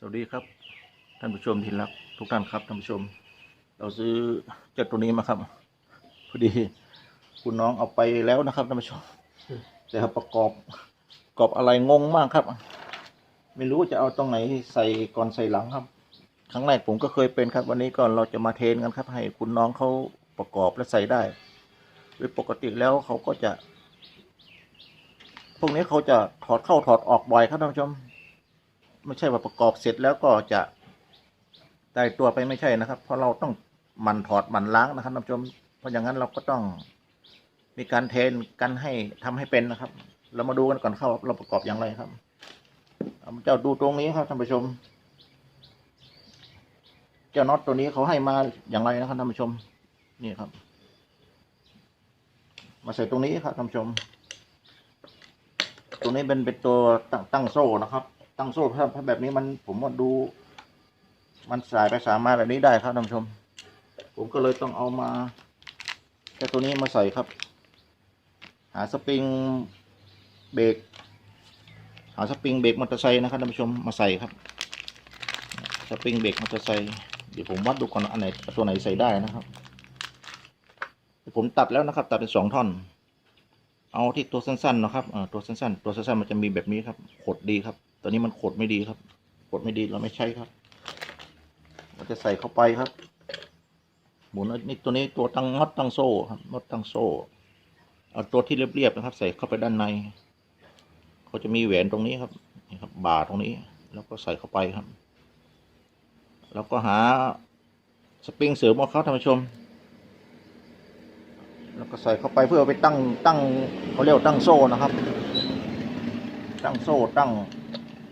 สวัสดีครับ ท่านผู้ชมที่รักทุกท่านครับท่านผู้ชม เราซื้อเจ้าตัวนี้มาครับพอดี คุณน้องเอาไปแล้วนะครับท่านผู้ชม แต่ประกอบประกอบอะไรงงมากครับ ไม่รู้จะเอาตรงไหนใส่ก่อนใส่หลังครับ ครั้งแรกผมก็เคยเป็นครับ วันนี้ก็เราจะมาเทนกันครับ ให้คุณน้องเขาประกอบและใส่ได้โดยปกติแล้วเขาก็จะ พวกนี้เขาจะถอดเข้าถอดออกบ่อยครับท่านผู้ชม ไม่ใช่ว่าประกอบเสร็จแล้วก็จะได้ตัวไปไม่ใช่นะครับ เพราะเราต้องหมันถอดหมันล้างนะครับท่านผู้ชม เพราะอย่างนั้นเราก็ต้องมีการเทรนกันให้ทำให้เป็นนะครับ เรามาดูกันก่อนเข้าเราประกอบอย่างไรครับเอาจ้าดูตรงนี้ครับท่านผู้ชม เจ้าน็อตตัวนี้เขาให้มาอย่างไรนะครับท่านผู้ชม นี่ครับ มาใส่ตรงนี้ครับท่านผู้ชมตรงนี้เป็นเป็นตัวตั้งตั้งโซ่นะครับ ตั้งโซ่ถ้าแบบนี้มันผมว่าดู มันสายไปสามารถแบบนี้ได้ครับท่านผู้ชม ผมก็เลยต้องเอามาแค่ตัวนี้มาใส่ครับ หาสปริงเบรกหาสปริงเบรกมอเตอร์ไซค์นะครับท่านผู้ชมมาใส่ครับ สปริงเบรกมอเตอร์ไซค์เดี๋ยวผมวัดดูก่อนอันไหนตัวไหนใส่ได้นะครับผมตัดแล้วนะครับ ตัดเป็นสองท่อน เอาที่ตัวสั้นๆนะครับตัวสั้นๆ ตัวสั้นๆมันจะมีแบบนี้ครับ ขดดีครับ ตัวนี้มันขดไม่ดีครับ ขดไม่ดีเราไม่ใช้ครับเราจะใส่เข้าไปครับ หมุนอันนี่ตัวนี้ตัวตั้งน็อตตั้งโซ่ครับน็อตตั้งโซ่ เอาตัวที่เรียบๆนะครับ ใส่เข้าไปด้านในเขาจะมีแหวนตรงนี้ครับนี่ครับ บ่าตรงนี้ แล้วก็ใส่เข้าไปครับ แล้วก็หาสปริงเสริมของเขาท่านผู้ชม แล้วก็ใส่เข้าไปเพื่อไปตั้งตั้งเขาเรียกว่าตั้งโซ่นะครับ ตั้งโซ่ตั้ง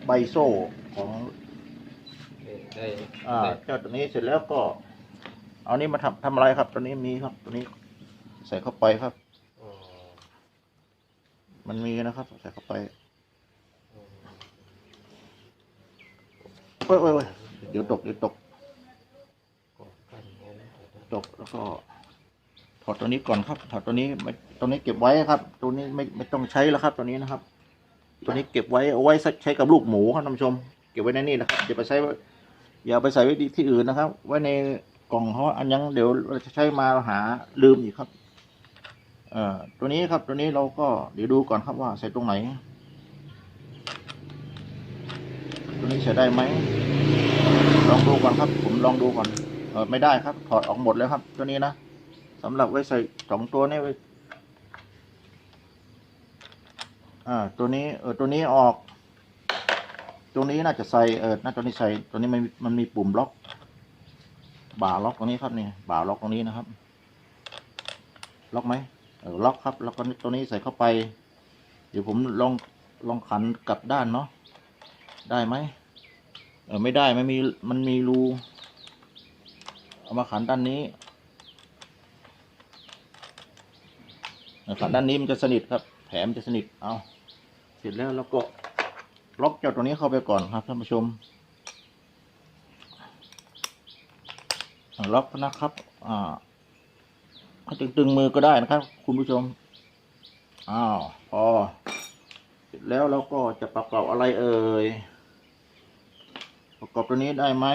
ใบโซ่ของได้ อ่าได้เจ้าตัวนี้เสร็จแล้วก็ เอานี้มาทำทำอะไรครับ ตัวนี้มีครับตัวนี้ ใส่เข้าไปครับ อ๋อมันมีนะครับ ใส่เข้าไปอ๋อเว้ยเว้ยเว้ยเดี๋ยวตกเดี๋ยวตกกดกันเอานะตกแล้วก็ถอดตัวนี้ก่อนครับถอดตัวนี้ไม่ตัวนี้เก็บไว้ครับ ตัวนี้ไม่ไม่ต้องใช้แล้วครับ ตัวนี้นะครับ ตัวนี้เก็บไว้เอาไว้ใช้กับลูกหมูครับท่านผู้ชม เก็บไว้ในนี่นะครับอย่าไปใช้อย่าไปใส่ไว้ที่อื่นนะครับ ไว้ในกล่องเขาอันยังเดี๋ยวเราจะใช้มาหาลืมอีกครับ เอ่อตัวนี้ครับตัวนี้เราก็เดี๋ยวดูก่อนครับว่าใส่ตรงไหน ตัวนี้ใส่ได้ไหมลองดูก่อนครับ ผมลองดูก่อนเออไม่ได้ครับ ถอดออกหมดแล้วครับ ตัวนี้นะสำหรับไว้ใส่สองตัวนี้ไว้ อ่าตัวนี้เออตัวนี้ออก ตัวนี้น่าจะใส่เออน่าตัวนี้ใส่ตัวนี้มันมันมีปุ่มล็อก บ่าล็อกตรงนี้ครับนี่บ่าล็อกตรงนี้นะครับ ล็อกไหมเออล็อกครับ แล้วก็ตัวนี้ใส่เข้าไป เดี๋ยวผมลองลองขันกลับด้านเนาะได้ไหมเออไม่ได้ไม่มีมันมีรูเอามาขันด้านนี้เออขันด้านนี้มันจะสนิทครับ แผลมนจะสนิทเอา ร็จแล้วเราก็ล็อกเจ้าตัวนี้เข้าไปก่อนครับท่านผู้ชมอ่าล็อกนะครับ อ่าเขาจึงตึงมือก็ได้นะครับ คุณผู้ชม อ้าวพอเสร็จแล้วเราก็จะประกอบอะไรเอ่ย ประกอบตัวนี้ได้ไหม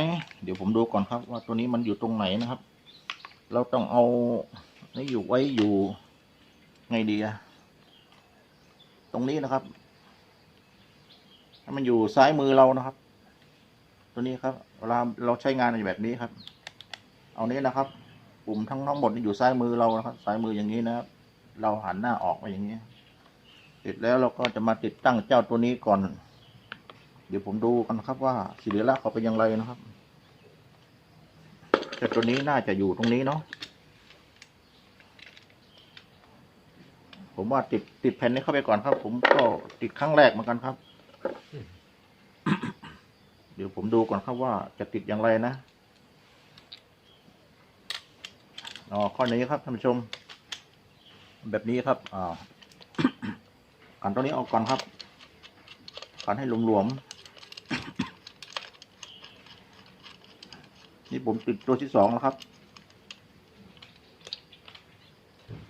เดี๋ยวผมดูก่อนครับ ว่าตัวนี้มันอยู่ตรงไหนนะครับ เราต้องเอานี่อยู่ไว้อยู่ไงดีอะตรงนี้นะครับ มันอยู่ซ้ายมือเรานะครับ ตัวนี้ครับเวลาเราใช้งานอยู่แบบนี้ครับ เอานี้นะครับ ปุ่มทั้งทั้งหมดนี่อยู่ซ้ายมือเรานะครับซ้ายมืออย่างนี้นะครับ เราหันหน้าออกมาอย่างนี้เสร็จแล้วเราก็จะมาติดตั้งเจ้าตัวนี้ก่อน เดี๋ยวผมดูกันครับว่าสิริละเขาเป็นอย่างไรนะครับแต่ตัวนี้น่าจะอยู่ตรงนี้เนาะผมว่าติดติดแผ่นนี้เข้าไปก่อนครับ ผมก็ติดครั้งแรกเหมือนกันครับ เดี๋ยวผมดูก่อนครับว่าจะติดอย่างไรนะอ๋อข้อนี้ครับท่านผู้ชม แบบนี้ครับอ่าขันตัวนี้ออกก่อนครับขันให้หลวมๆนี่ผมติดตัวที่สองแล้วครับ อืม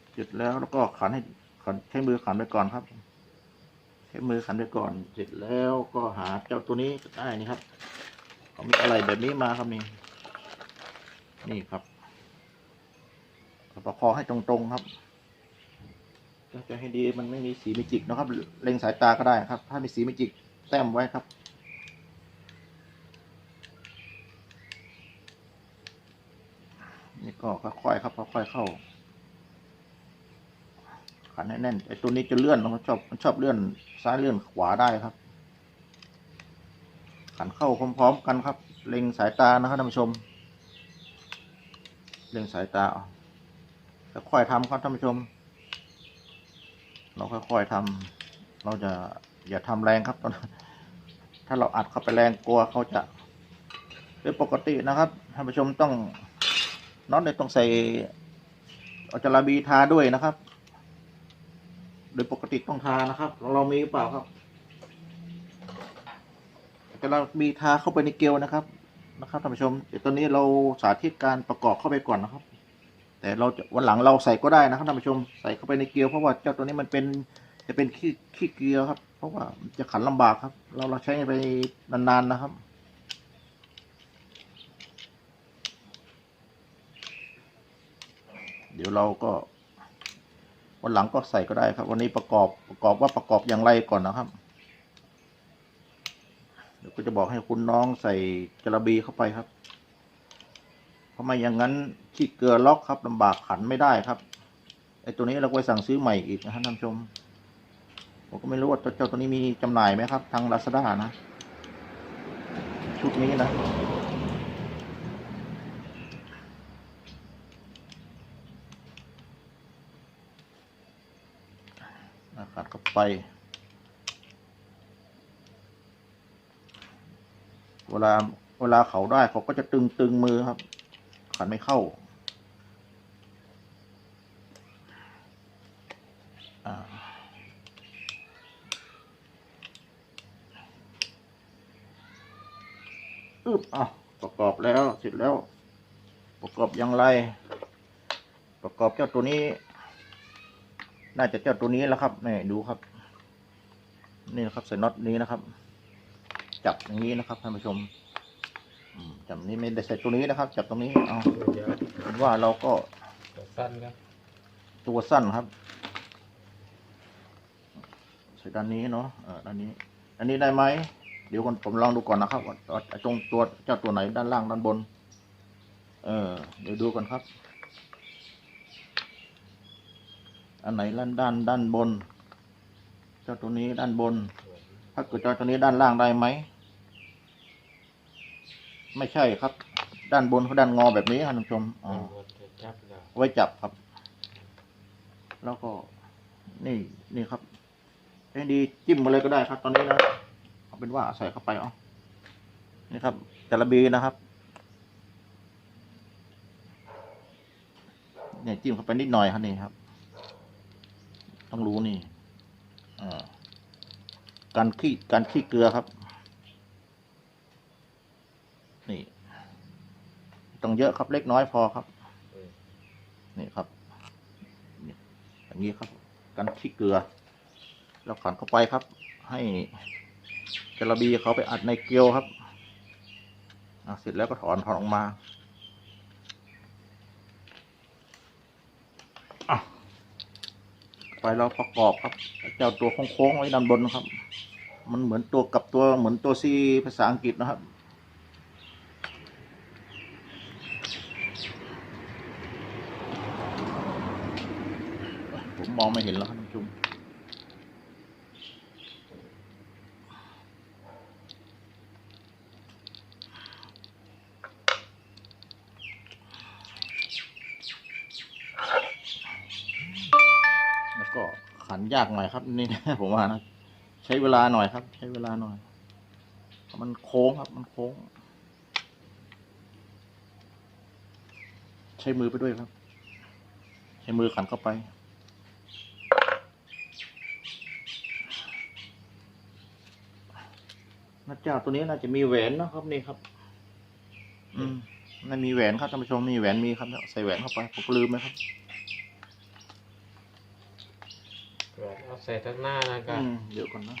เส ร็จแล้วแล้วก็ขันให้ขันใช้มือขันไปก่อนครับ ใช้มือขันไปก่อน เสร็จแล้วก็หาเจ้าตัวนี้ได้นี่ครับเขามีอะไรแบบนี้มาครับนี่นี่ครับประคองให้ตรงๆครับจะให้ดีมันไม่มีสีมิจิกนะครับ เล็งสายตาก็ได้ครับ ถ้ามีสีมิจิกแต้มไว้ครับนี่ก็ค่อยๆครับค่อยๆเข้า ขันให้แน่นไอ้ตัวนี้จะเลื่อนมันชอบมันชอบเลื่อนซ้ายเลื่อนขวาได้ครับ ขันเข้าพร้อมๆกันครับ เล็งสายตานะครับท่านผู้ชม เล็งสายตาเอาค่อยๆทำครับท่านผู้ชม เราค่อยๆทำเราจะอย่าทำแรงครับตอนถ้าเราอัดเข้าไปแรงกลัวเขาจะโดยปกตินะครับท่านผู้ชมต้องน็อตเนี่ยต้องใส่อาจารบีทาด้วยนะครับ โดยปกติต้องทานะครับเรามีหรือเปล่าครับแต่เรามีทาเข้าไปในเกลียวนะครับนะครับท่านผู้ชมเดี๋ยวตอนนี้เราสาธิตการประกอบเข้าไปก่อนนะครับ แต่เราจะวันหลังเราใส่ก็ได้นะครับท่านผู้ชมใส่เข้าไปในเกลียวเพราะว่าเจ้าตัวนี้มันเป็นจะเป็นขี้ขี้เกลียวครับ เพราะว่าจะขันลำบากครับ เราเราใช้ไปนานๆนะครับเดี๋ยวเราก็ วันหลังก็ใส่ก็ได้ครับ วันนี้ประกอบประกอบว่าประกอบอย่างไรก่อนนะครับ เดี๋ยวก็จะบอกให้คุณน้องใส่จระบีเข้าไปครับเพราะไม่อย่างนั้นขี้เกลือล็อกครับลำบากขันไม่ได้ครับไอตัวนี้เราไปสั่งซื้อใหม่อีกนะครับท่านผู้ชมผมก็ไม่รู้ว่าเจ้าตัวนี้มีจำหน่ายไหมครับ ทางลาซาด้านะ ชุดนี้นะ นะครับเข้าไป เวลาเวลาเขาได้เขาก็จะตึงตึงมือครับ ขันไม่เข้าอ่าอึบอะประกอบแล้วเสร็จแล้ว ประกอบอย่างไร ประกอบเจ้าตัวนี้ น่าจะเจ้าตัวนี้แล้วครับนี่ดูครับ นี่นะครับใส่น็อตนี้นะครับ จับอย่างนี้นะครับท่านผู้ชมอืมจับนี้ไม่ได้ใส่ตัวนี้นะครับ จับตรงนี้เอาเดี๋ยวเห็นว่าเราก็ตัวสั้นครับ ตัวสั้นครับใส่ด้านนี้เนาะเออด้านนี้ อันนี้ได้ไหมเดี๋ยวผมผมลองดูก่อนนะครับว่าว่าตรงตัวเจ้าตัวไหนด้านล่างด้านบน เออเดี๋ยวดูก่อนครับ อันไหนด้านด้านด้านบน เจ้าตัวนี้ด้านบน ถ้าเกิดเจ้าตัวนี้ด้านล่างได้ไหม ไม่ใช่ครับ ด้านบนเขาด้านงอแบบนี้ครับท่านผู้ชมอ๋อไว้จับครับ แล้วก็ นี่นี่ครับให้ดีจิ้มมาเลยก็ได้ครับ ตอนนี้นะเอาเป็นว่าใส่เข้าไปเอานี่ครับ แต่ละบีนะครับเนี่ยจิ้มเข้าไปนิดหน่อยครับนี่ครับ ต้องรู้นี่การขี้การขี้เกลือครับ นี่ต้องเยอะครับเล็กน้อยพอครับ นี่ครับอย่างนี้ครับกันขี้เกลือ แล้วขันเข้าไปครับ ให้จระบีเขาไปอัดในเกลียวครับเสร็จแล้วก็ถอนถอนออกมาอะ ไปเราประกอบครับ เจ้าตัวโค้งๆไว้ด้านบนนะครับ มันเหมือนตัวกับตัวเหมือนตัวซีภาษาอังกฤษนะครับ ผมมองไม่เห็นแล้วครับท่านผู้ชมแล้วก็ขัน ยากหน่อยครับ นี่ผมว่านะใช้เวลาหน่อยครับ ใช้เวลาหน่อยมันโค้งครับ มันโค้ง ใช้มือไปด้วยครับ ใช้มือขันเข้าไปนักเจ้าตัวนี้น่าจะมีแหวนนะครับนี่ครับ อืมน่ามีแหวนครับท่านผู้ชมมีแหวนมีครับใส่แหวนเข้าไปผมลืมไหมครับ เอาใส่ทั้งหน้านะครัอืบมเดี๋ยวก่อนนะ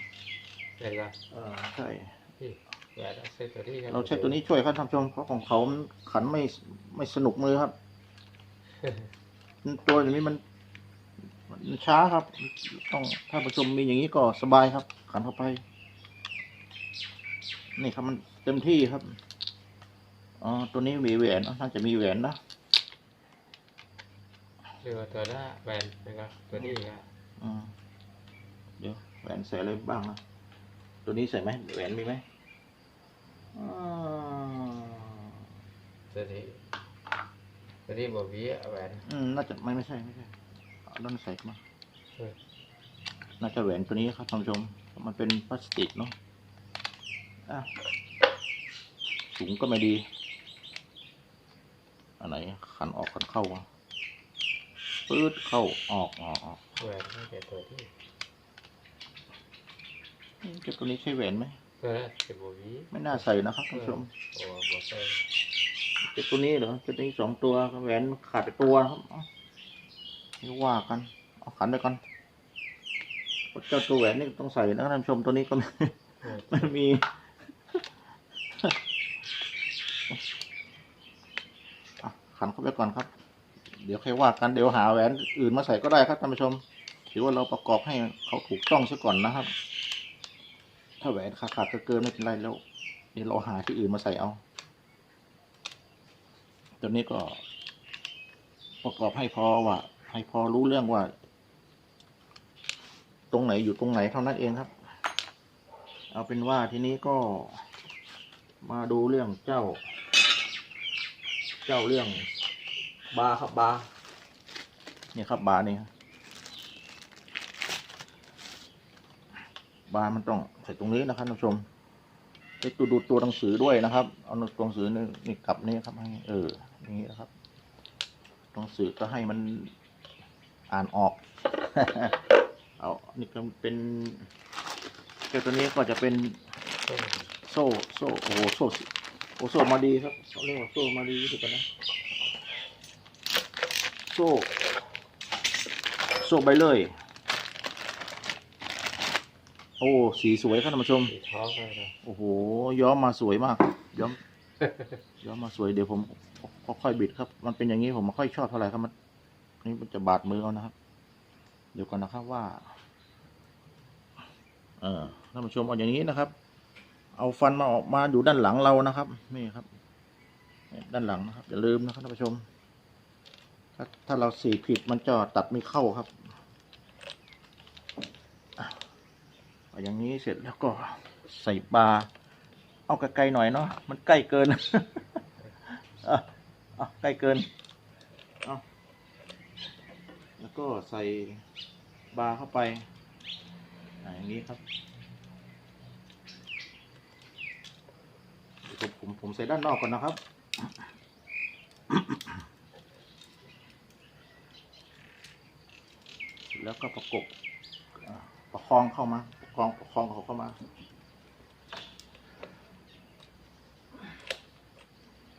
เดี๋ยวก็เออใช่ที่แหวนเอาเส้นตัวนี้กันเราใช้ตัวนี้ช่วยครับท่านผู้ชมเพราะของเขามันขันไม่ไม่สนุกมือครับ ตัวอย่างนี้มันมันช้าครับ ต้องถ้าผู้ชมมีอย่างนี้ก็สบายครับ ขันเข้าไป นี่ครับมันเต็มที่ครับอ๋อตัวนี้มีแหวนอ๋อน่าจะมีแหวนนะเรียกว่าตัวหน้าแหวนนะครับตัวนี้ก็อืมเดี๋ยว แหวนใส่อะไรบ้างนะตัวนี้ใส่ไหมแหวนมีไหมอ่าตัวนี้ตัวนี้บอวีแหวนอืมน่าจะไม่ไม่ใช่ไม่ใช่เอาด้านใส่มาเออน่าจะแหวนตัวนี้ครับท่านผู้ชม มันเป็นพลาสติกเนาะอะสูงก็ไม่ดี อันไหนขันออกขันเข้าวะปื๊ดเข้าออกออกออกแหวนนี่แต่ตัวที่อืม เจ้าตัวนี้ใช่แหวนไหมตัวนั้นเป็นบอวีไม่น่าใส่นะครับท่านผู้ชมโอ้บอใส่เจ้าตัวนี้เหรอเจ้าตัวนี้สองตัวแหวนขาดไปตัวนะครับเอ้าไม่ว่ากันเอาขันไปก่อนเจ้าตัวแหวนนี่ต้องใส่นะครับท่านผู้ชมตัวนี้ก็ไม่เออไม่มีอะขันเข้าไปก่อนครับ เดี๋ยวค่อยว่ากันเดี๋ยวหาแหวนอื่นมาใส่ก็ได้ครับท่านผู้ชมถือว่าเราประกอบให้เขาถูกต้องซะก่อนนะครับ ถ้าแหวนขาดขาดๆเกินไม่เป็นไรแล้ว เดี๋ยวเราหาที่อื่นมาใส่เอา ตัวนี้ก็ประกอบให้พอว่า ให้พอรู้เรื่องว่า ตรงไหนอยู่ตรงไหนเท่านั้นเองครับ เอาเป็นว่าทีนี้ก็มาดูเรื่องเจ้า เจ้าเรื่องบาครับบาเนี่ยครับบาร์นี่ค บาร์มันต้องใส่ตรงนี้นะครับท่านผู้ชมไปตัวดูตัวหนังสือด้วยนะครับ เอาตัวหนังสือนี่นี่กลับนี่ครับให้เอออย่างนี้นะครับตัวหนังสือก็ให้มันอ่านออก เอานี่ก็เป็นเจ้าตัวนี้ก็จะเป็นโซ่โซ่โอ้โหโซ่โอ้โซ่มาดีครับเขาเรียกว่าโซ่มาดีถูกกันนะโซ่โซ่ใบเลย อ้สีสวยครับท่านผู้ชม สีท้องเลยนะโอ้โห ย้อมมาสวยมาก ย้อม ย้อมมาสวยเดี๋ยวผมค่อยๆบิดครับ มันเป็นอย่างนี้ผมไม่ค่อยชอบเท่าไหร่ครับมันนี่มันจะบาดมือเอานะครับ เดี๋ยวก่อนนะครับว่า เออท่านผู้ชมเอาอย่างนี้นะครับ เอาฟันมาออกมาอยู่ด้านหลังเรานะครับ นี่ครับนี่ด้านหลังนะครับอย่าลืมนะครับท่านผู้ชมถ้าถ้าเราสีผิดมันจะตัดไม่เข้าครับอะเอาอย่างนี้เสร็จแล้วก็ใส่ปลาเอาไกลๆหน่อยเนาะมันใกล้เกินอะอะใกล้เกินเอาแล้วก็ใส่บาเข้าไปอย่างนี้ครับผมผมผมใส่ด้านนอกก่อนนะครับแล้วก็ประกบประคองเข้ามา ปรองปรองเขาเข้ามา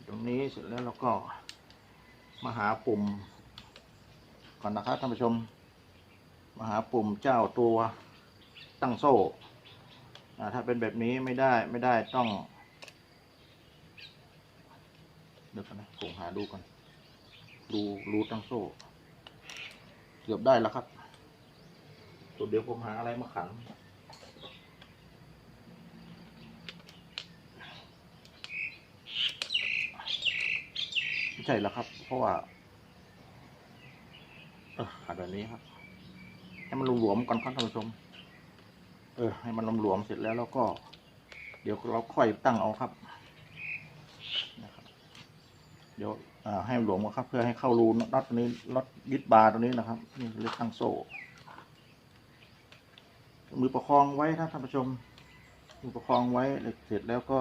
ตรงนี้เสร็จแล้วเราก็มาหาปุ่ม ก่อนนะครับท่านผู้ชม มาหาปุ่มเจ้าตัวตั้งโซ่ ถ้าเป็นแบบนี้ไม่ได้ไม่ได้ต้องเดี๋ยวกันนะผมหาดูก่อนดูรูตั้งโซ่ เกือบได้แล้วครับตัวเดี๋ยวผมหาอะไรมาขัน ใช่แล้วครับ เพราะว่าเออขาดแบบนี้ครับ ให้มันหลวมๆก่อนครับท่านผู้ชม เออ ให้มันหลวมๆเสร็จแล้วแล้วก็ เดี๋ยวเราค่อยตั้งเอาครับนะครับเดี๋ยวอ่าให้หลวมก่อนครับ เพื่อให้เข้ารูน็อตตัวนี้น็อตยึดบาร์ตัวนี้นะครับนี่เรียกตั้งโซ่ มือประคองไว้นะท่านผู้ชมมือประคองไว้เสร็จแล้วก็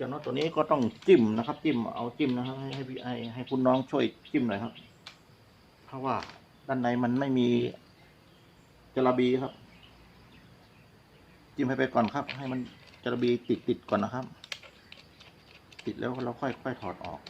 จากนั้นตัวนี้ก็ต้องจิ้มนะครับ จิ้มเอาจิ้มนะครับให้ให้พี่ไอให้คุณน้องช่วยจิ้มหน่อยครับ เพราะว่าด้านในมันไม่มีจระบีครับ จิ้มให้ไปก่อนครับ ให้มันจระบีติดติดก่อนนะครับ ติดแล้วเราค่อยค่อยถอดออก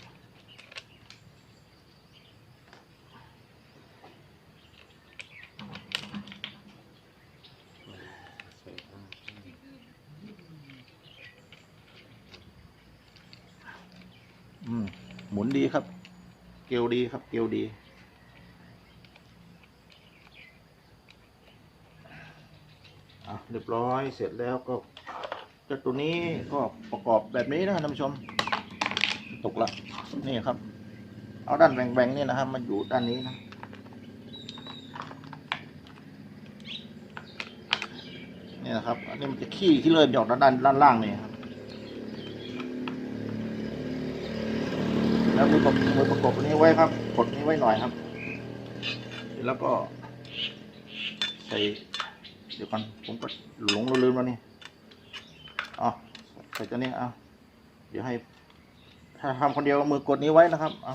มุนดีครับ เกลียวดีครับ เกลียวดี อะเรียบร้อยเสร็จแล้วก็เจ้าตัวนี้ก็ประกอบแบบนี้นะท่านผู้ชม ตกละ นี่ครับ เอาด้านแหว่งๆนี่นะครับมันอยู่ด้านนี้นะนี่นะครับ อันนี้มันจะขี้ที่เริ่มหยออกด้านด้านล่างนี่ครับ แล้วมือประกบมือประกบอันนี้ไว้ครับกดนี้ไว้หน่อยครับ แล้วก็ ใส่เดี๋ยวก่อนผมก็หลงลืมแล้วนี่อ๋อใส่ตัวนี้เอาเดี๋ยวให้ ถ้าทำคนเดียวมือกดนี้ไว้นะครับเอา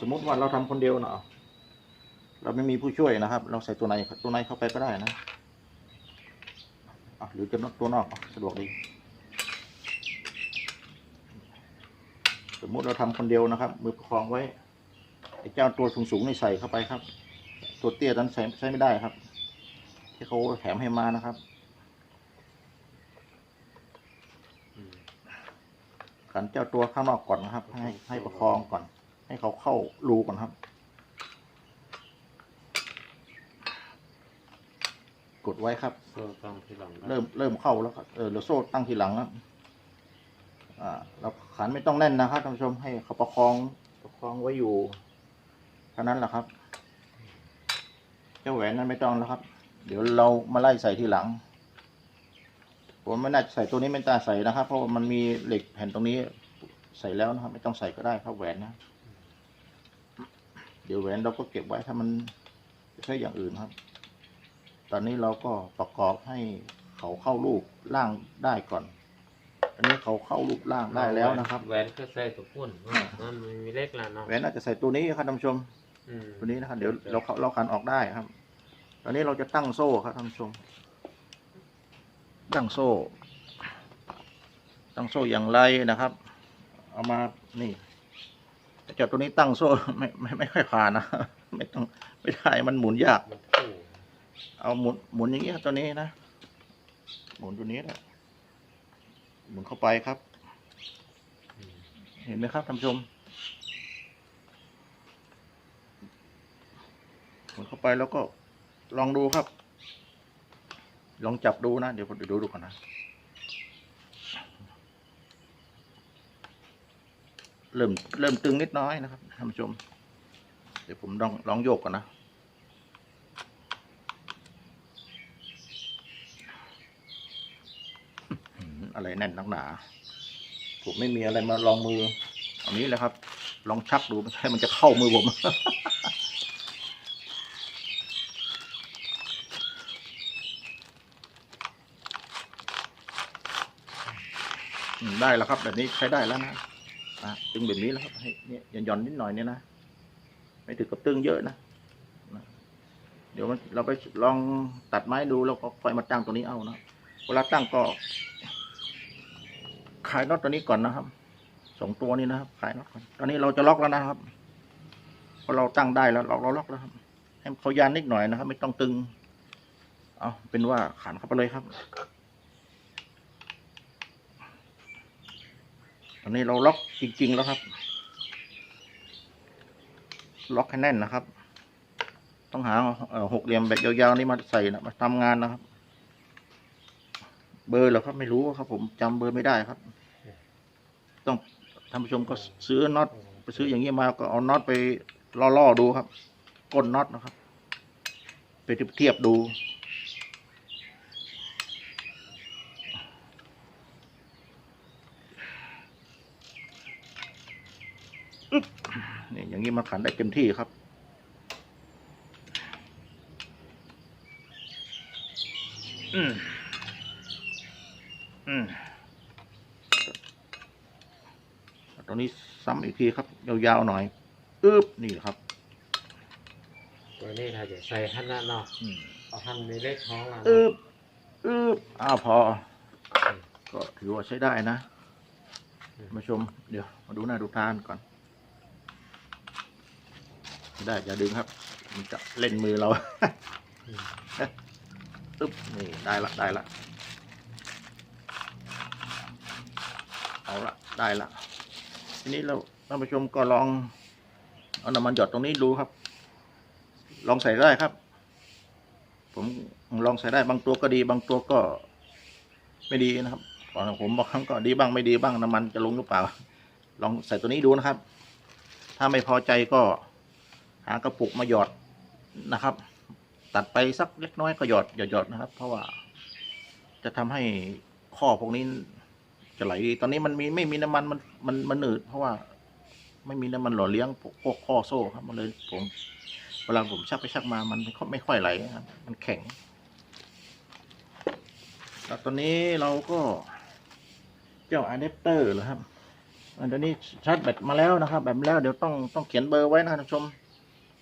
สมมติว่าเราทำคนเดียวเนาะเราไม่มีผู้ช่วยนะครับ เราใส่ตัวไหนตัวไหนเข้าไปก็ได้นะอะหรือจะนอกตัว นอกสะดวกดี สมมุติเราทำคนเดียวนะครับ มือประคองไว้ไอ้เจ้าตัวสูงๆนี่ใส่เข้าไปครับ ตัวเตี้ยนั้นใช้ใช้ไม่ได้ครับ ที่เขาแถมให้มานะครับอืมขันเจ้าตัวข้างนอกก่อนนะครับ ให้ให้ประคองก่อน ให้เขาเข้ารูก่อนครับ กดไว้ครับโซ่ต้องที่หลังนะเริ่มเริ่มเข้าแล้วครับเออเราโซ่ตั้งทีหลังครับอ่า เราขันไม่ต้องแน่นนะครับท่านผู้ชมให้เขาประคองประคองไว้อยู่เท่านั้นแหละครับเจ้าแหวนนั้นไม่ต้องแล้วครับ เดี๋ยวเรามาไล่ใส่ทีหลังผมไม่น่าจะใส่ตัวนี้ไม่น่าใส่นะครับ เพราะมันมีเหล็กแผ่นตรงนี้ใส่แล้วนะครับ ไม่ต้องใส่ก็ได้ครับแหวนนะ เดี๋ยวแหวนเราก็เก็บไว้ถ้ามันใช้อย่างอื่นครับ ตอนนี้เราก็ประกอบให้เขาเข้ารูปร่างได้ก่อน อันนี้เขาเข้ารูปร่างได้แล้วนะครับ แหวนคือใส่ตัวพุ่นว่ามันมีเล็กแล้วเนาะแหวนน่าจะใส่ตัวนี้ครับท่านผู้ชมอืมตัวนี้นะครับ เดี๋ยวเราเข้าเราขันออกได้ครับ ตอนนี้เราจะตั้งโซ่ครับท่านผู้ชม ตั้งโซ่ ตั้งโซ่อย่างไรนะครับ เอามา นี่เจับตัวนี้ตั้งโซ่ไม่ไม่ไม่ค่อยผ่านนะ ไม่ต้องไม่ได้มันหมุนยากมันคู่เอาหมุนหมุนอย่างเงี้ยตัวนี้นะ หมุนตัวนี้แหละ หมุนเข้าไปครับ เห็นไหมครับท่านผู้ชมหมุนเข้าไปแล้วก็ลองดูครับ ลองจับดูนะ เดี๋ยวผมดูดูก่อนนะเริ่มเริ่มตึงนิดน้อยนะครับท่านผู้ชม เดี๋ยวผมลองลองโยกก่อนนะ อะไรแน่นนักหนาผมไม่มีอะไรมาลองมืออันนี้แหละครับ ลองชักดูไม่ใช่มันจะเข้ามือผมได้แล้วครับ แบบนี้ใช้ได้แล้วนะตึงแบบนี้แล้วครับให้เนี่ยหย่อนๆนิดหน่อยเนี่ยนะไม่ถึงกับตึงเยอะนะเดี๋ยวเราไปลองตัดไม้ดูแล้วก็ค่อยมาตั้งตัวนี้เอานะเวลาตั้งก็ายน็อตตัวนี้ก่อนนะครับสองตัวนี้นะครับขายน็อตก่อนตอนนี้เราจะล็อกแล้วนะครับพอเราตั้งได้แล้วเราเราล็อกแล้วครับ ให้เขายานนิดหน่อยนะครับ ไม่ต้องตึง เอาเป็นว่าขันเข้าไปเลยครับ ตอนนี้เราล็อกจริง ๆ แล้วครับ ล็อกให้แน่นนะครับ ต้องหาหกเหลี่ยมแบบยาวๆนี่มาใส่นะมาทำงานนะครับ เบอร์เหรอครับไม่รู้ครับ ผมจำเบอร์ไม่ได้ครับ ต้องท่านผู้ชมก็ซื้อน็อตไปซื้ออย่างนี้มาก็เอาน็อตไปล่อๆดูครับ ก้นน็อตนะครับ ไปเทียบดูนี่อย่างนี้มันขันได้เต็มที่ครับ อืมอืม ตรงนี้ซ้ำอีกทีครับ ยาวๆหน่อยอึ๊บนี่ครับตัวนี้ถ้าจะใส่หันหน้าเนาะอืมเอาหันมีเล็กท้องแล้วอึ๊เนาะบอึ๊บอ้าวพอ ก็ถือว่าใช้ได้นะมาชม เดี๋ยว มาดูหน้าดูทานก่อน ได้อย่าดึงครับ มันจะเล่นมือเราอืมตึ๊บนี่ได้ละได้ละเอาละได้ละ ทีนี้เราท่านผู้ชมก็ลองเอาน้ำมันหยดตรงนี้ดูครับ ลองใส่ได้ครับ ผมลองใส่ได้บางตัวก็ดี บางตัวก็ไม่ดีนะครับของผมบางครั้งก็ดีบ้างไม่ดีบ้างน้ำมันจะลงหรือเปล่า ลองใส่ตัวนี้ดูนะครับ ถ้าไม่พอใจก็หากระปุกมาหยอดนะครับ ตัดไปสักเล็กน้อยก็หยอดหยอดหยอดนะครับ เพราะว่าจะทำให้ข้อพวกนี้ จะไหลดีตอนนี้มันมีไม่มีน้ำมันมันมันมันหนืดเพราะว่า ไม่มีน้ำมันหล่อเลี้ยงพวกข้อโซ่ครับมันเลยผมเวลาผมชักไปชักมามันไม่ค่อยไม่ค่อยไหลครับ มันแข็งแล้วตอนนี้เราก็เจ้าอะแดปเตอร์เหรอครับอันนี้ชาร์จแบตมาแล้วนะครับแบบมาแล้วเดี๋ยวต้องต้องเขียนเบอร์ไว้นะครับท่านผู้ชม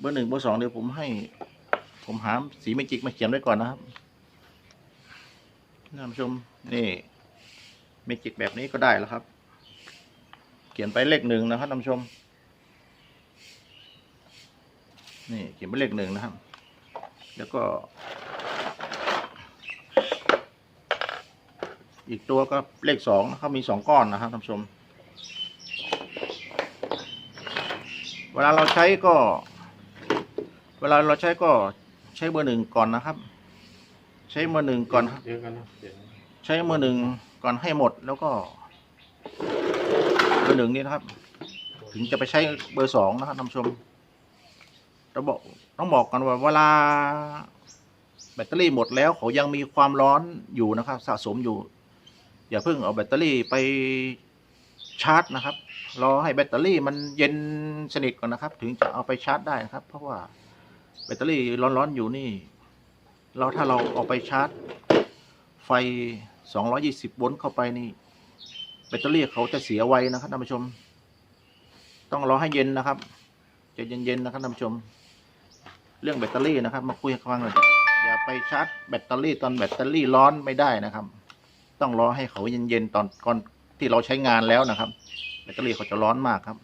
เบอร์หนึ่งเบอร์สองเดี๋ยวผมให้ ผมหาสีเมจิกมาเขียนไว้ก่อนนะครับท่านผู้ชมนี่ เมจิกแบบนี้ก็ได้แล้วครับ เขียนไปเลขหนึ่งนะครับท่านผู้ชม นี่เขียนเป็นเลขหนึ่งนะครับ แล้วก็ อีกตัวก็เลขสองนะครับมีสองก้อนนะครับท่านผู้ชม เวลาเราใช้ก็ เวลาเราใช้ก็ใช้เบอร์หนึ่งก่อนนะครับ ใช้เบอร์หนึ่งก่อนครับเยอะกันนะเดี๋ยวใช้มือหนึ่ง ก่อนให้หมดแล้วก็ เบอร์หนึ่งนี่นะครับ ถึงจะไปใช้เบอร์สองนะครับท่านผู้ชมเราบอกต้องบอกกันว่าเวลา แบตเตอรี่หมดแล้วเขายังมีความร้อนอยู่นะครับ สะสมอยู่ อย่าเพิ่งเอาแบตเตอรี่ไปชาร์จนะครับ รอให้แบตเตอรี่มันเย็นสนิทก่อนนะครับ ถึงจะเอาไปชาร์จได้นะครับ เพราะว่าแบตเตอรี่ร้อนๆอยู่นี่ เราถ้าเราเอาไปชาร์จ ไฟ 220 โวลต์เข้าไปนี่แบตเตอรี่เขาจะเสียไวนะครับท่านผู้ชม ต้องรอให้เย็นนะครับจะเย็นๆนะครับท่านผู้ชม เรื่องแบตเตอรี่นะครับ มาคุยให้ฟังหน่อยอย่าไปชาร์จแบตเตอรี่ตอนแบตเตอรี่ร้อนไม่ได้นะครับ ต้องรอให้เขาเย็นๆตอนก่อนที่เราใช้งานแล้วนะครับ แบตเตอรี่เขาจะร้อนมากครับ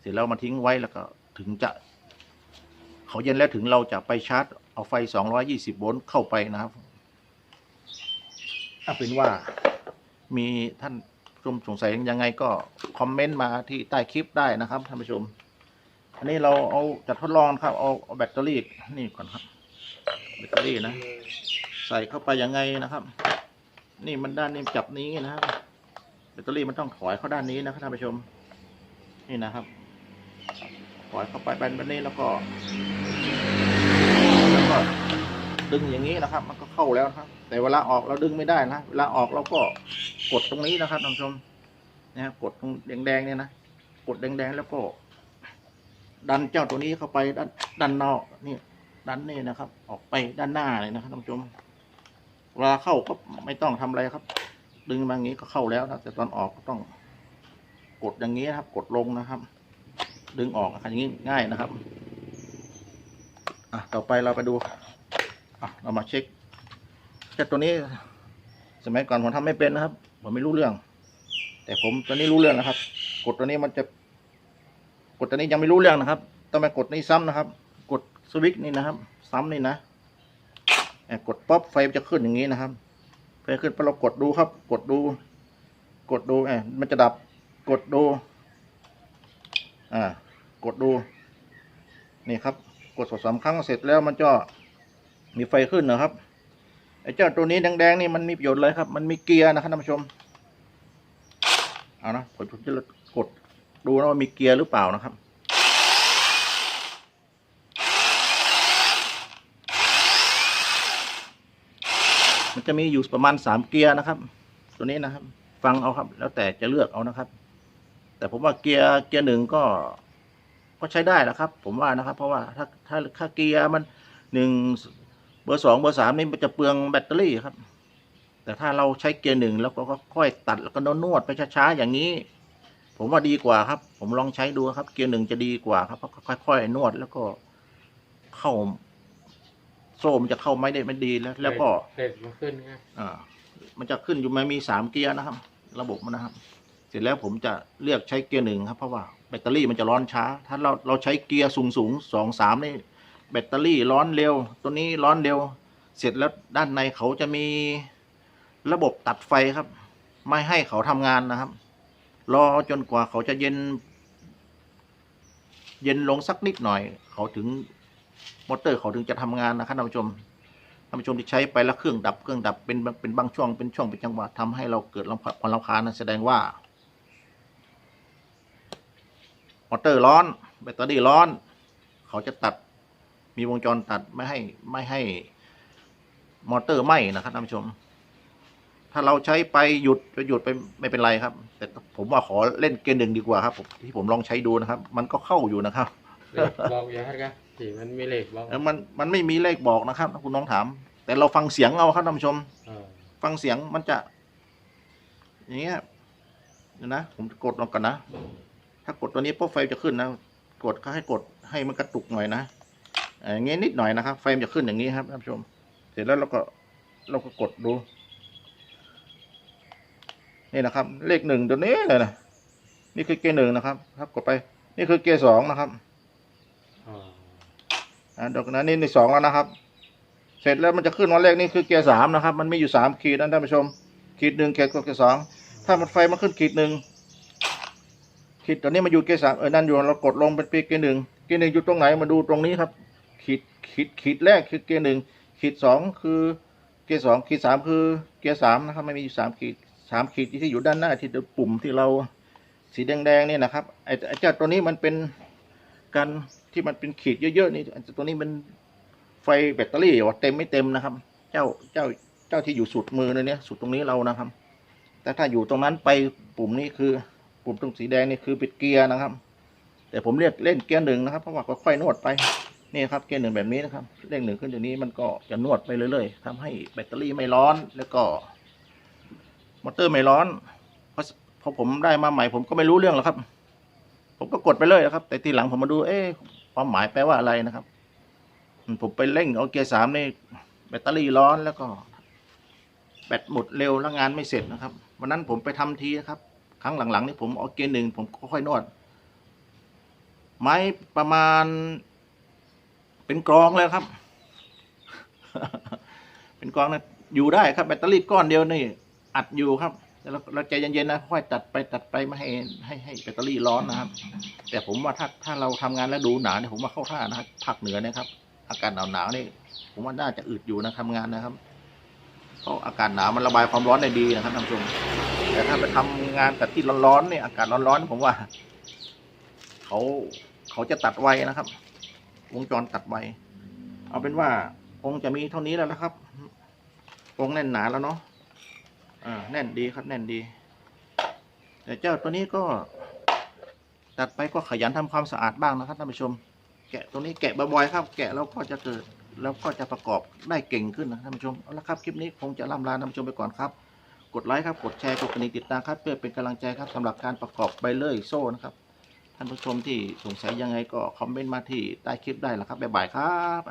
เสร็จแล้วมาทิ้งไว้แล้วก็ถึงจะเขาเย็นแล้วถึงเราจะไปชาร์จเอาไฟ 220 โวลต์เข้าไปนะครับ ถ้าเป็นว่ามีท่านชมสงสัยยังไงก็คอมเมนต์มาที่ใต้คลิปได้นะครับท่านผู้ชม อันนี้เราเอาจะทดลองครับเอาเอาแบตเตอรี่นี่ก่อนครับ แบตเตอรี่นะ ใส่เข้าไปยังไงนะครับ นี่มันด้านนี้จับนี้นะครับแบตเตอรี่มันต้องถอยเข้าด้านนี้นะครับท่านผู้ชม นี่นะครับถอยเข้าไปแบบนี้แล้วก็แล้วก็ ดึงอย่างนี้นะครับ มันก็เข้าแล้วนะครับ แต่เวลาออกเราดึงไม่ได้นะเวลาออกเราก็กดตรงนี้นะครับท่านผู้ชมนะครับกดตรงแดงๆเนี่ยนะกดแดงๆแล้วก็ ดันเจ้าตัวนี้เข้าไปด้านด้านนอกนี่ดันนี่นะครับ ออกไปด้านหน้าเลยนะครับท่านผู้ชมเวลาเข้าก็ไม่ต้องทำอะไรครับ ดึงมาอย่างนี้ก็เข้าแล้วนะแต่ตอนออกก็ต้อง กดอย่างนี้นะครับ กดลงนะครับ ดึงออกนะครับอย่างนี้ง่ายนะครับ อะต่อไปเราไปดู เรามาเช็คแต่ตัวนี้ สมัยก่อนผมทำไม่เป็นนะครับ ผมไม่รู้เรื่อง แต่ผมตอนนี้รู้เรื่องนะครับ กดตัวนี้มันจะ กดตัวนี้ยังไม่รู้เรื่องนะครับ ต้องมากดนี้ซ้ำนะครับ กดสวิตช์นี่นะครับ ซ้ำนี่นะแอบกดป๊อปไฟจะขึ้นอย่างนี้นะครับไฟขึ้นพอเรากดดูครับ กดดู กดดูแอบมันจะดับ กดดู อ่า กดดู นี่ครับ กดสองสามครั้งเสร็จแล้วมันจะ มีไฟขึ้นนะครับไอ้เจ้าตัวนี้แดงๆนี่มันมีประโยชน์เลยครับ มันมีเกียร์นะครับท่านผู้ชมเอานะผมจะกดดูนะว่ามีเกียร์หรือเปล่านะครับมันจะมีอยู่ประมาณสามเกียร์นะครับ ตัวนี้นะครับ ฟังเอาครับ แล้วแต่จะเลือกเอานะครับ แต่ผมว่าเกียร์เกียร์หนึ่งก็ก็ใช้ได้นะครับ ผมว่านะครับ เพราะว่าถ้าถ้าถ้าเกียร์มันหนึ่ง เบอร์สองเบอร์สามนี่มันจะเปลืองแบตเตอรี่ครับ แต่ถ้าเราใช้เกียร์หนึ่งแล้วก็ค่อยตัดแล้วก็นวดไปช้าๆอย่างนี้ ผมว่าดีกว่าครับ ผมลองใช้ดูครับ เกียร์หนึ่งจะดีกว่าครับเพราะค่อยๆนวดแล้วก็เข้าโซ่มันจะเข้าไม่ได้ไม่ดีแล้ว แล้วก็เด็ดมันขึ้นไงอ่า มันจะขึ้นอยู่มันมีสามเกียร์นะครับ ระบบมันนะครับ เสร็จแล้วผมจะเลือกใช้เกียร์หนึ่งครับ เพราะว่าแบตเตอรี่มันจะร้อนช้า ถ้าเราเราใช้เกียร์สูงสูงสองสามนี่ แบตเตอรี่ร้อนเร็ว ตัวนี้ร้อนเร็ว เสร็จแล้วด้านในเขาจะมีระบบตัดไฟครับ ไม่ให้เขาทำงานนะครับ รอจนกว่าเขาจะเย็น เย็นลงสักนิดหน่อย เขาถึงมอเตอร์เขาถึงจะทำงานนะครับท่านผู้ชมท่านผู้ชมที่ใช้ไปแล้วเครื่องดับเครื่องดับเป็นเป็นบางช่วงเป็นช่วงเป็นจังหวะทำให้เราเกิดคาญความรำคาญนะแสดงว่ามอเตอร์ร้อน แบตเตอรี่ร้อน เขาจะตัด มีวงจรตัดไม่ให้ไม่ให้มอเตอร์ไหม้นะครับท่านผู้ชม ถ้าเราใช้ไปหยุดจะหยุดไปไม่เป็นไรครับ แต่ผมว่าขอเล่นเกมหนึ่งดีกว่าครับผมที่ผมลองใช้ดูนะครับ มันก็เข้าอยู่นะครับเลขบอกอย่าฮัดกันที่มันมีเลขบอกเออมันมันไม่มีเลขบอกนะครับถ้าคุณน้องถาม แต่เราฟังเสียงเอาครับท่านผู้ชมเออฟังเสียงมันจะ อย่างเงี้ยเดี๋ยวนะผมกดลองกันนะถ้ากดตัวนี้ปุ๊บไฟจะขึ้นนะ กดก็ให้กดให้มันกระตุกหน่อยนะเอ่อ อย่างเงี้ยนิดหน่อยนะครับ ไฟมันจะขึ้นอย่างนี้ครับท่านผู้ชม เสร็จแล้วเราก็เราก็กดดู นี่นะครับ เลขหนึ่งตัวนี้เลยนะนี่คือเกียร์หนึ่งนะครับ ครับกดไป นี่คือเกียร์สองนะครับอ๋ออ่าดอกนั้นนี่ในสองแล้วนะครับ เสร็จแล้วมันจะขึ้นวันแรกนี่คือเกียร์สามนะครับ มันมีอยู่สามขีดนะท่านผู้ชม ขีดหนึ่งขีดกับเกียร์สองถ้ามันไฟมันขึ้นขีดหนึ่งขีดตอนนี้มาอยู่เกียร์สามเออนั่นอยู่เรากดลงเป็นเกียร์หนึ่งเกียร์หนึ่งอยู่ตรงไหนมาดูตรงนี้ครับ ขีดขีดแรกคือเกียร์หนึ่งขีดสองคือเกียร์สองขีดสามคือเกียร์สามนะครับไม่มีอยู่สามขีดสามขีดที่อยู่ด้านหน้าที่ปุ่มที่เราสีแดงๆเนี่ยนะครับไอ้เจ้าตัวนี้มันเป็นการที่มันเป็นขีดเยอะๆนี่ไอ้ตัวนี้เป็นไฟแบตเตอรี่ว่าเต็มไม่เต็มนะครับ เจ้าเจ้าเจ้าที่อยู่สุดมือเลยเนี่ยสุดตรงนี้เรานะครับ แต่ถ้าอยู่ตรงนั้นไปปุ่มนี้คือปุ่มตรงสีแดงนี่คือปิดเกียร์นะครับ แต่ผมเรียกเล่นเกียร์หนึ่งนะครับเพราะว่าค่อยๆนวดไป นี่ครับเกียร์หนึ่งแบบนี้นะครับเลขหนึ่งขึ้นตรงนี้มันก็จะนวดไปเรื่อยๆทำให้แบตเตอรี่ไม่ร้อนแล้วก็มอเตอร์ไม่ร้อนเพราะพอผมได้มาใหม่ผมก็ไม่รู้เรื่องหรอกครับ ผมก็กดไปเลยนะครับ แต่ทีหลังผมมาดู เอ๊ะความหมายแปลว่าอะไรนะครับ ผมไปเร่งเอาเกียร์สามนี่แบตเตอรี่ร้อนแล้วก็ แบตหมดเร็วแล้วงานไม่เสร็จนะครับวันนั้นผมไปทำทีนะครับ ครั้งหลังๆนี่ผมเอาเกียร์หนึ่งผมค่อยๆนวดไม้ประมาณ เป็นกรองเลยครับ เป็นกรองนะอยู่ได้ครับ แบตเตอรี่ก้อนเดียวนี่ อัดอยู่ครับแต่เราเราใจเย็นๆนะค่อยตัดไปตัดไปไม่ให้ให้ให้แบตเตอรี่ร้อนนะครับ แต่ผมว่าถ้าถ้าเราทำงานแล้วดูหนาเนี่ยผมว่าเข้าท่านะครับภาคเหนือนะครับ อากาศหนาวหนาวๆนี่ผมว่าน่าจะอึดอยู่นะทำงานนะครับเพราะอากาศหนาวมันระบายความร้อนได้ดีนะครับท่านผู้ชมแต่ถ้าไปทำงานกับที่ร้อนๆเนี่ยอากาศร้อนๆผมว่า เขาเขาจะตัดไวนะครับ วงจรตัดไวเอาเป็นว่าคงจะมีเท่านี้แล้วนะครับวงแน่นหนาแล้วเนาะอ่าแน่นดีครับ แน่นดี แต่เจ้าตัวนี้ก็ ตัดไปก็ขยันทำความสะอาดบ้างนะครับท่านผู้ชม แกะตัวนี้แกะบ่อยๆครับ แกะแล้วก็จะเกิดแล้วก็จะประกอบได้เก่งขึ้นนะท่านผู้ชมเอาละครับคลิปนี้คงจะล่ำลาท่านผู้ชมไปก่อนครับ กดไลค์ครับกดแชร์กดกระดิ่งติดตามครับเพื่อเป็นกำลังใจครับสำหรับการประกอบใบเลื่อยโซ่นะครับ ท่านผู้ชมที่สงสัยยังไงก็คอมเมนต์มาที่ใต้คลิปได้แล้วครับบ๊ายบายครับ